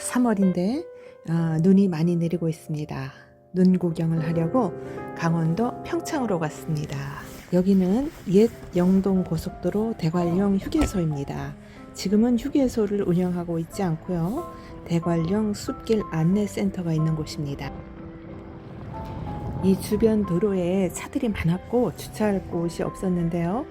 3월인데 아, 눈이 많이 내리고 있습니다. 눈 구경을 하려고 강원도 평창으로 갔습니다. 여기는 옛 영동 고속도로 대관령 휴게소입니다. 지금은 휴게소를 운영하고 있지 않고요. 대관령 숲길 안내센터가 있는 곳입니다. 이 주변 도로에 차들이 많았고 주차할 곳이 없었는데요.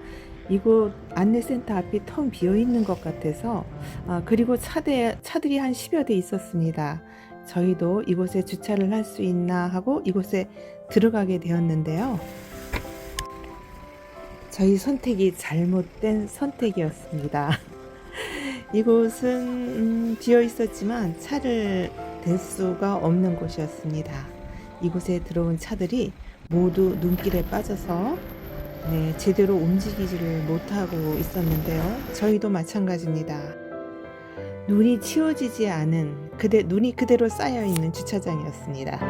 이곳 안내센터 앞이 텅 비어 있는 것 같아서 아, 그리고 차대, 차들이 한 10여 대 있었습니다. 저희도 이곳에 주차를 할 수 있나 하고 이곳에 들어가게 되었는데요. 저희 선택이 잘못된 선택이었습니다. 이곳은 음, 비어 있었지만 차를 댈 수가 없는 곳이었습니다. 이곳에 들어온 차들이 모두 눈길에 빠져서 네, 제대로 움직이지를 못하고 있었는데요. 저희도 마찬가지입니다. 눈이 치워지지 않은 그대 눈이 그대로 쌓여 있는 주차장이었습니다.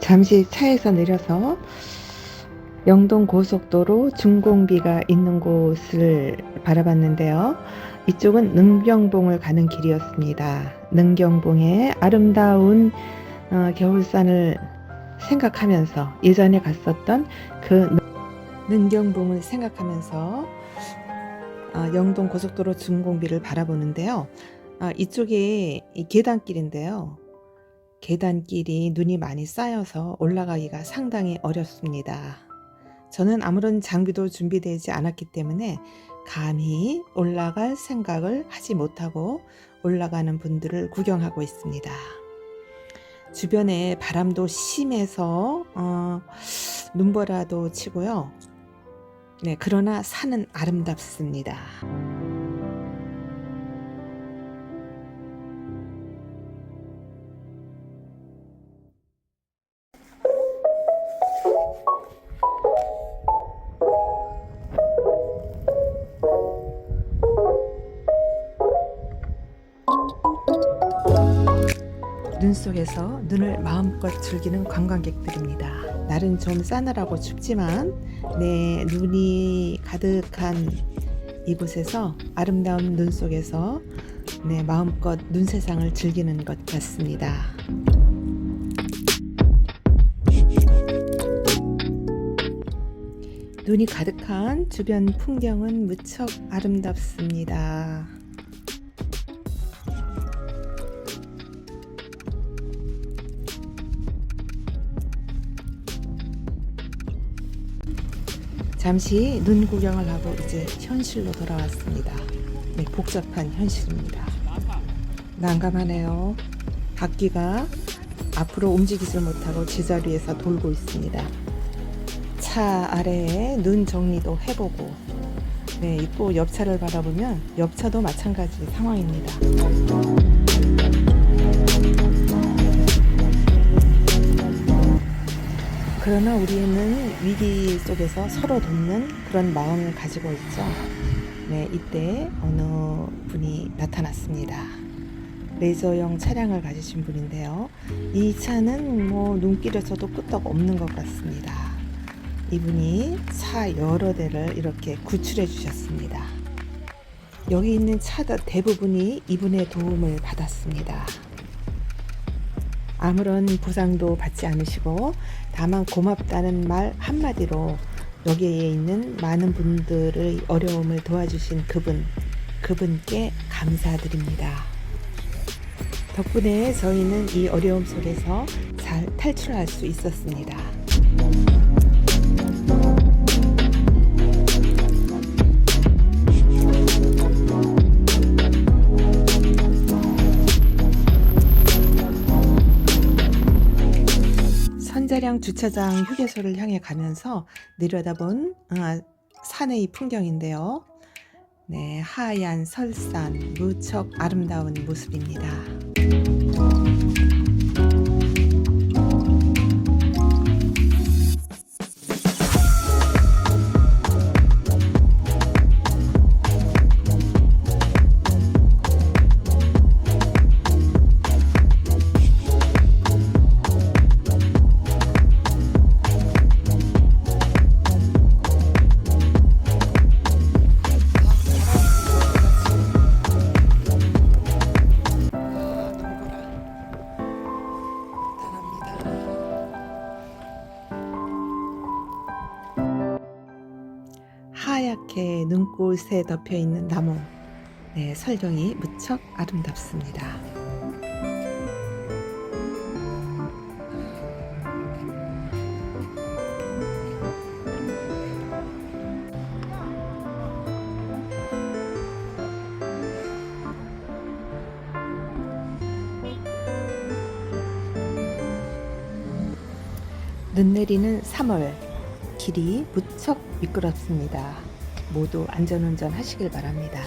잠시 차에서 내려서 영동 고속도로 중공비가 있는 곳을 바라봤는데요. 이쪽은 능경봉을 가는 길이었습니다. 능경봉의 아름다운 어, 겨울산을 생각하면서 예전에 갔었던 그 능경봉을 생각하면서 어, 영동 고속도로 중공비를 바라보는데요. 아, 이쪽에 이 계단길인데요. 계단길이 눈이 많이 쌓여서 올라가기가 상당히 어렵습니다. 저는 아무런 장비도 준비되지 않았기 때문에 감히 올라갈 생각을 하지 못하고 올라가는 분들을 구경하고 있습니다. 주변에 바람도 심해서 어, 눈보라도 치고요. 네, 그러나 산은 아름답습니다. 눈 속에서 눈을 마음껏 즐기는 관광객들입니다. 날은 좀 싸늘하고 춥지만 내 눈이 가득한 이곳에서 아름다운 눈 속에서 내 마음껏 눈 세상을 즐기는 것 같습니다. 눈이 가득한 주변 풍경은 무척 아름답습니다. 잠시 눈 구경을 하고 이제 현실로 돌아왔습니다. 네, 복잡한 현실입니다. 난감하네요. 바퀴가 앞으로 움직이질 못하고 제자리에서 돌고 있습니다. 차 아래에 눈 정리도 해보고, 네, 또 옆차를 바라보면 옆차도 마찬가지 상황입니다. 그러나 우리는 위기 속에서 서로 돕는 그런 마음을 가지고 있죠. 네, 이때 어느 분이 나타났습니다. 레이저용 차량을 가지신 분인데요. 이 차는 뭐 눈길에서도 끄떡 없는 것 같습니다. 이분이 차 여러 대를 이렇게 구출해 주셨습니다. 여기 있는 차들 대부분이 이분의 도움을 받았습니다. 아무런 보상도 받지 않으시고 다만 고맙다는 말 한마디로 여기에 있는 많은 분들의 어려움을 도와주신 그분, 그분께 감사드립니다. 덕분에 저희는 이 어려움 속에서 잘 탈출할 수 있었습니다. 선자령 주차장 휴게소를 향해 가면서 내려다본 아, 산의 풍경인데요. 네, 하얀 설산, 무척 아름다운 모습입니다. 하얗게 눈꽃에 덮여 있는 나무. 네, 설경이 무척 아름답습니다. 눈 내리는 3월 길이 무척 미끄럽습니다. 모두 안전운전 하시길 바랍니다.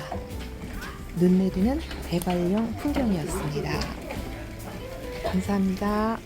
눈 내리는 대관령 풍경이었습니다. 감사합니다.